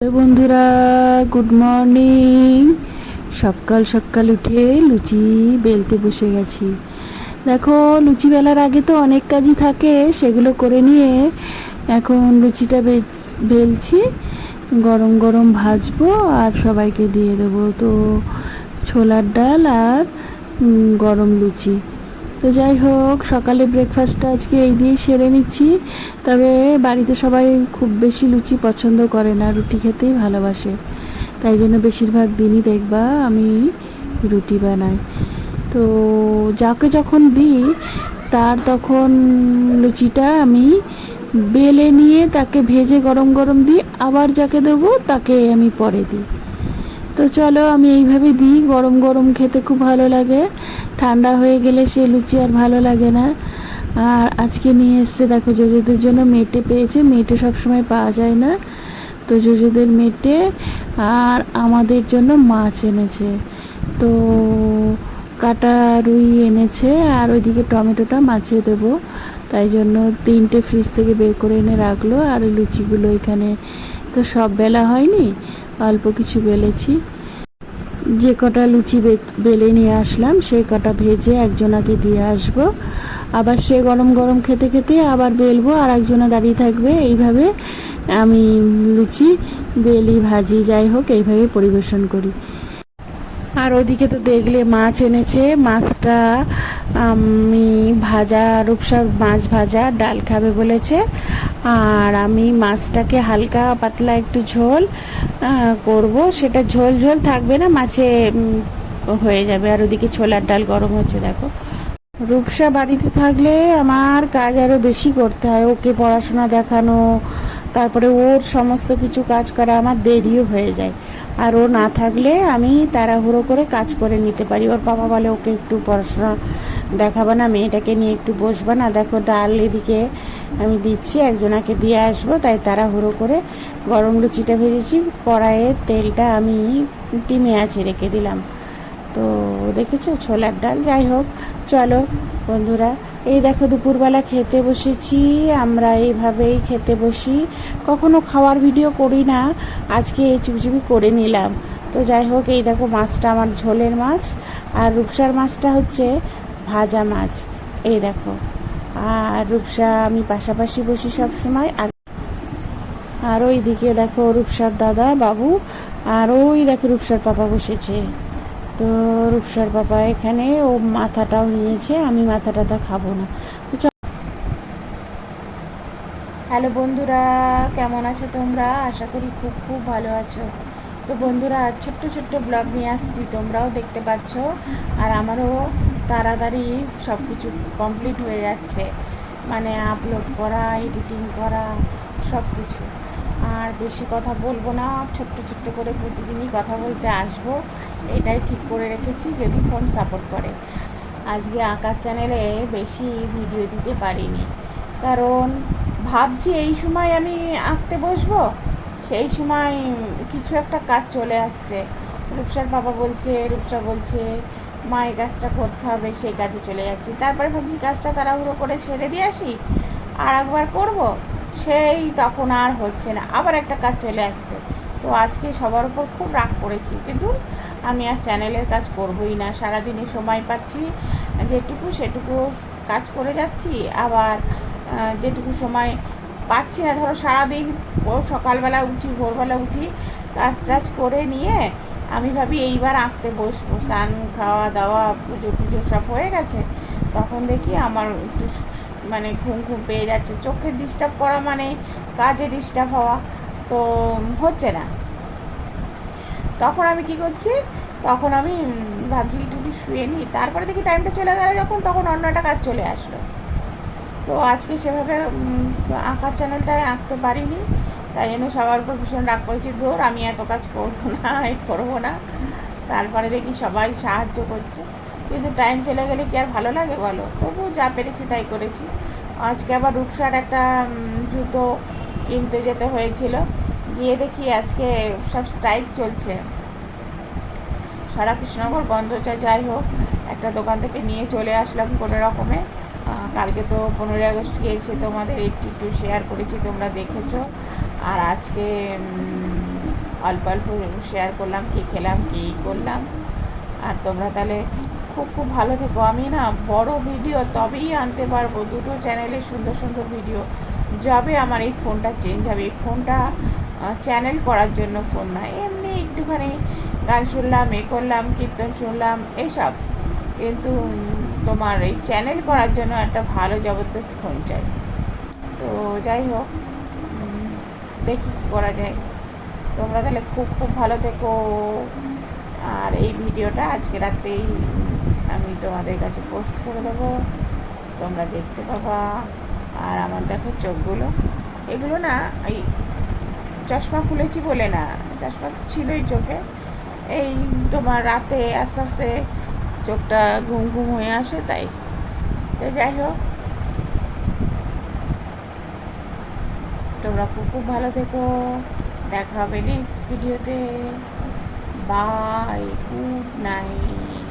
বন্ধুরা good morning সকাল সকাল উঠে লুচি বেলতে বসে গেছি। দেখো, লুচি বেলার আগে তো অনেক কাজই থাকে, সেগুলো করে নিয়ে এখন লুচিটা বেলছি, গরম গরম ভাজবো আর সবাইকে দিয়ে দেবো। তো ছোলার ডাল আর গরম লুচি। তো যাই হোক, সকালে ব্রেকফাস্টটা আজকে এই দিয়েই সেরে নিচ্ছি। তবে বাড়িতে সবাই খুব বেশি লুচি পছন্দ করে না, রুটি খেতেই ভালোবাসে। তাই জন্য বেশিরভাগ দিনই দেখবা আমি রুটি বানাই। তো যাকে যখন দিই, তার তখন লুচিটা আমি বেলে নিয়ে তাকে ভেজে গরম গরম দিই, আবার যাকে দেবো তাকে আমি পরে দিই। তো চলো, আমি এইভাবে দিই, গরম গরম খেতে খুব ভালো লাগে। ঠান্ডা হয়ে গেলে সে লুচি আর ভালো লাগে না। আর আজকে নিয়ে এসছে দেখো জোজোদের জন্য মেটে পেয়েছে। মেটে সবসময় পাওয়া যায় না। তো জোজোদের মেটে আর আমাদের জন্য মাছ এনেছে। তো কাটা রুই এনেছে আর ওইদিকে টমেটোটা মাছে দেবো। তাই জন্য তিনটে ফ্রিজ থেকে বের করে এনে রাখল। আর লুচিগুলো এখানে তো সব বেলা হয়নি। অল্প কিছু বেলেছি। যে কটা লুচি বেলে নিয়ে আসলাম, সেই কটা ভেজে একজনাকে দিয়ে আসব। আবার সে গরম গরম খেতে খেতে আবার বেলবো আর একজনা দাঁড়িয়ে থাকবে। এইভাবে আমি লুচি, বেলি, ভাজি, যাই হোক, এইভাবে পরিবেশন করি। আর ওদিকে তো দেখলে মাছ এনেছে। মাছটা আমি ভাজা, রূপসার মাছ ভাজা, ডাল খাবে বলেছে। আর আমি মাছটাকে হালকা পাতলা একটু ঝোল করব। সেটা ঝোল ঝোল থাকবে না, মাছে হয়ে যাবে। আর ওদিকে ছোলার ডাল গরম হচ্ছে, দেখো। রূপসা বাড়িতে থাকলে আমার কাজ আরও বেশি করতে হয়। ওকে পড়াশোনা দেখানো তারপরে ওর সমস্ত কিছু কাজ করা আমার দেরিও হয়ে যায়। আর ও না থাকলে আমি তাড়াহুড়ো করে কাজ করে নিতে পারি। ওর বাবা বলে, ওকে একটু পড়াশোনা দেখাবা না, মেয়েটাকে নিয়ে একটু বসবা না। দেখো, ডাল এদিকে আমি দিচ্ছি, একজনাকে দিয়ে আসব। তাই তাড়াহুড়ো করে গরম লুচিটা ভেজেছি। কড়াইয়ে তেলটা আমি টিমে আছে রেখে দিলাম। তো দেখেছ? ছোলার ডাল, যাই হোক, চলো বন্ধুরা। এই দেখো, দুপুরবেলা খেতে বসেছি, আমরা এইভাবেই খেতে বসি। কখনো খাওয়ার ভিডিও করি না, আজকে এই চুপচুপি করে নিলাম। তো যাই হোক, এই দেখো, মাছটা আমার ঝোলের মাছ, আর রূপসার মাছটা হচ্ছে ভাজা মাছ। এই দেখো, আর রূপসা, আমি পাশাপাশি বসি সব সময় আর আর ওই দিকে দেখো রূপসার দাদা বাবু, আর ওই দেখো রূপসার পাপা বসেছে। তো রূপসার বাবা এখানে ও মাথাটাও নিয়েছে, আমি মাথাটাটা খাব না। হ্যালো বন্ধুরা, কেমন আছো তোমরা? আশা করি খুব খুব ভালো আছো। তো বন্ধুরা, ছোট্ট ছোট্ট ব্লগ নিয়ে আসছি, তোমরাও দেখতে পাচ্ছ। আর আমারও তাড়াতাড়ি সব কিছু কমপ্লিট হয়ে যাচ্ছে। মানে আপলোড করা এডিটিং করা সব কিছু আর বেশি কথা বলব না, ছোট্ট ছোট্ট করে প্রতিদিনই কথা বলতে আসব। এটাই ঠিক করে রেখেছি, যদি ফোন সাপোর্ট করে। আজকে আঁকার চ্যানেলে বেশি ভিডিও দিতে পারিনি। কারণ ভাবছি এই সময় আমি আঁকতে বসবো, সেই সময় কিছু একটা কাজ চলে আসছে। রূপসার বাবা বলছে, রূপসা বলছে, মা, এই কাজটা করতে হবে, সেই কাজে চলে যাচ্ছি। তারপরে ভাবছি কাজটা তাড়াহুড়ো করে ছেড়ে দিয়ে আসি, আর একবার করব। সেই তখন আর হচ্ছে না। আবার একটা কাজ চলে আসছে। তো আজকে সবার উপর খুব রাগ করেছি যে আমি আর চ্যানেলের কাজ করবই না। সারাদিনে সময় পাচ্ছি, যেটুকু সেটুকু কাজ করে যাচ্ছি। আবার যেটুকু সময় পাচ্ছি না, ধরো সারাদিন সকালবেলা উঠি, ভোরবেলা উঠি, কাজ টাজ করে নিয়ে আমি ভাবি এইবার আঁকতে বসবো। স্নান খাওয়া দাওয়া পুজো টুজো সব হয়ে গেছে। তখন দেখি আমার একটু মানে ঘুম ঘুম পেয়ে যাচ্ছে চোখের ডিস্টার্ব করা মানে কাজে ডিস্টার্ব হওয়া তো হচ্ছে না। তখন আমি কি করছি, তখন আমি ভাবছি একটু শুয়ে নিই তারপরে দেখি টাইমটা চলে গেল যখন, তখন অন্য একটা কাজ চলে আসলো। তো আজকে সেভাবে আঁকার চ্যানেলটায় আঁকতে পারিনি, তাই জন্য সবার উপর ভীষণ রাগ করেছি, ধর আমি এত কাজ করব না এই করব না। তারপরে দেখি সবাই সাহায্য করছে। কিন্তু টাইম চলে গেলে কি আর ভালো লাগে বলো? তবু যা পেরেছি তাই করেছি। আজকে আবার রূপসার একটা জুতো কিনতে যেতে হয়েছিল। গিয়ে দেখি আজকে সব স্ট্রাইক চলছে। সারা কৃষ্ণনগর বন্ধ চা- যাই হোক, একটা দোকান থেকে নিয়ে চলে আসলাম কোনো রকমে। কালকে তো পনেরোই আগস্ট গিয়েছে, তোমাদের একটু একটু শেয়ার করেছি, তোমরা দেখেছ। আর আজকে অল্প অল্প শেয়ার করলাম, কী খেলাম, কী করলাম। আর তোমরা তাহলে খুব খুব ভালো থেকো। আমি না বড় ভিডিও তবেই আনতে পারব। দুটো চ্যানেলে সুন্দর সুন্দর ভিডিও যাবে। আমার এই ফোনটা চেঞ্জ হবে। এই ফোনটা চ্যানেল করার জন্য ফোন না। এমনি একটুখানি গান শুনলাম, এ করলাম, কীর্তন শুনলাম, এসব। কিন্তু তোমার এই চ্যানেল করার জন্য একটা ভালো জবরদস্ত ফোন চাই। তো যাই হোক দেখি কী করা যায়। তোমরা তাহলে খুব খুব ভালো থেকো। আর এই ভিডিওটা আজকে রাতেই আমি তোমাদের কাছে পোস্ট করে দেবো। তোমরা দেখতে পাবা। আর আমার দেখো চোখগুলো। এগুলো না, এই চশমা খুলেছি বলে না, চশমা তো ছিলই চোখে। এই তোমার রাতে আস্তে আস্তে চোখটা ঘুম ঘুম হয়ে আসে তাই। তো যাই হোক। তোমরা খুব খুব ভালো থেকো। দেখা হবে নেক্সট ভিডিওতে বাই গুড নাইট